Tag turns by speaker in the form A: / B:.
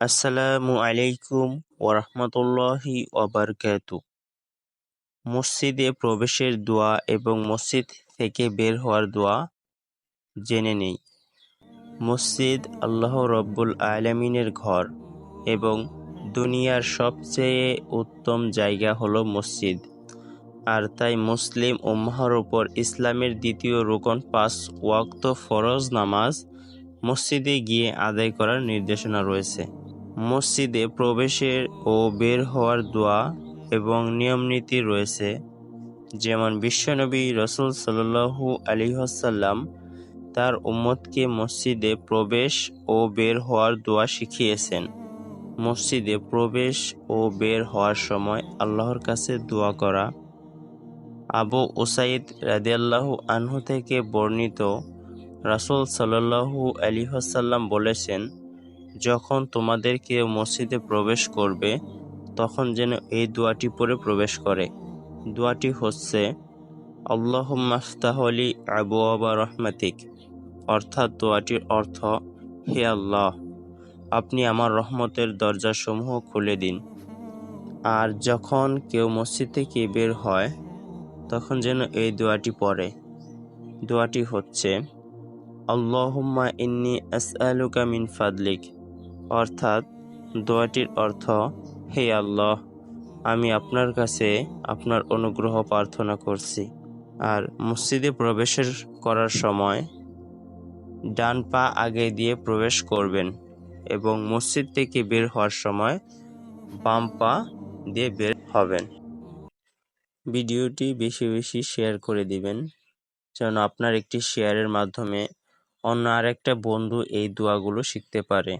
A: আসসালামু আলাইকুম ওরহমতুল্লাহি ওবরকাতু মসজিদে প্রবেশের দোয়া এবং মসজিদ থেকে বের হওয়ার দোয়া জেনে নেই। মসজিদ আল্লাহ রব্বুল আলমিনের ঘর এবং দুনিয়ার সবচেয়ে উত্তম জায়গা হলো মসজিদ। আর তাই মুসলিম উম্মাহর উপর ইসলামের দ্বিতীয় রোকন পাঁচ ওয়াক্ত ফরজ নামাজ মসজিদে গিয়ে আদায় করার নির্দেশনা রয়েছে। মসজিদে প্রবেশের ও বের হওয়ার দোয়া এবং নিয়মনীতি রয়েছে। যেমন বিশ্বনবী রসুল সাল্লু আলিহাসাল্লাম তার উম্মতকে মসজিদে প্রবেশ ও বের হওয়ার দোয়া শিখিয়েছেন। মসজিদে প্রবেশ ও বের হওয়ার সময় আল্লাহর কাছে দোয়া করা। আবু ওসাইদ রাদিয়াল্লাহু আনহু থেকে বর্ণিত রাসুল সাল্লাহু আলিহাসাল্লাম বলেছেন যখন তোমাদের কেউ মসজিদে প্রবেশ করবে, তখন যেন এই দোয়াটি পরে প্রবেশ করে। দোয়াটি হচ্ছে আল্লাহ মাফতাহলি আবু আবা রহমাতিক। অর্থাৎ দোয়াটির অর্থ, হে আল্লাহ, আপনি আমার রহমতের দরজাসমূহ খুলে দিন। আর যখন কেউ মসজিদ থেকে বের হয়, তখন যেন এই দোয়াটি পড়ে। দোয়াটি হচ্ছে, আল্লাহম্মা ইন্নি আসআলুকা মিন ফাদলিক। অর্থাৎ দোয়াটির অর্থ, হে আল্লাহ, আমি আপনার কাছে আপনার অনুগ্রহ প্রার্থনা করছি। আর মসজিদে প্রবেশের করার সময় ডান পা আগে দিয়ে প্রবেশ করবেন এবং মসজিদ থেকে বের হওয়ার সময় বাম পা দিয়ে বের হবেন। ভিডিওটি বেশি বেশি শেয়ার করে দিবেন, যেন আপনার একটি শেয়ারের মাধ্যমে অন্য আরেকটা বন্ধু এই দোয়াগুলো শিখতে পারে।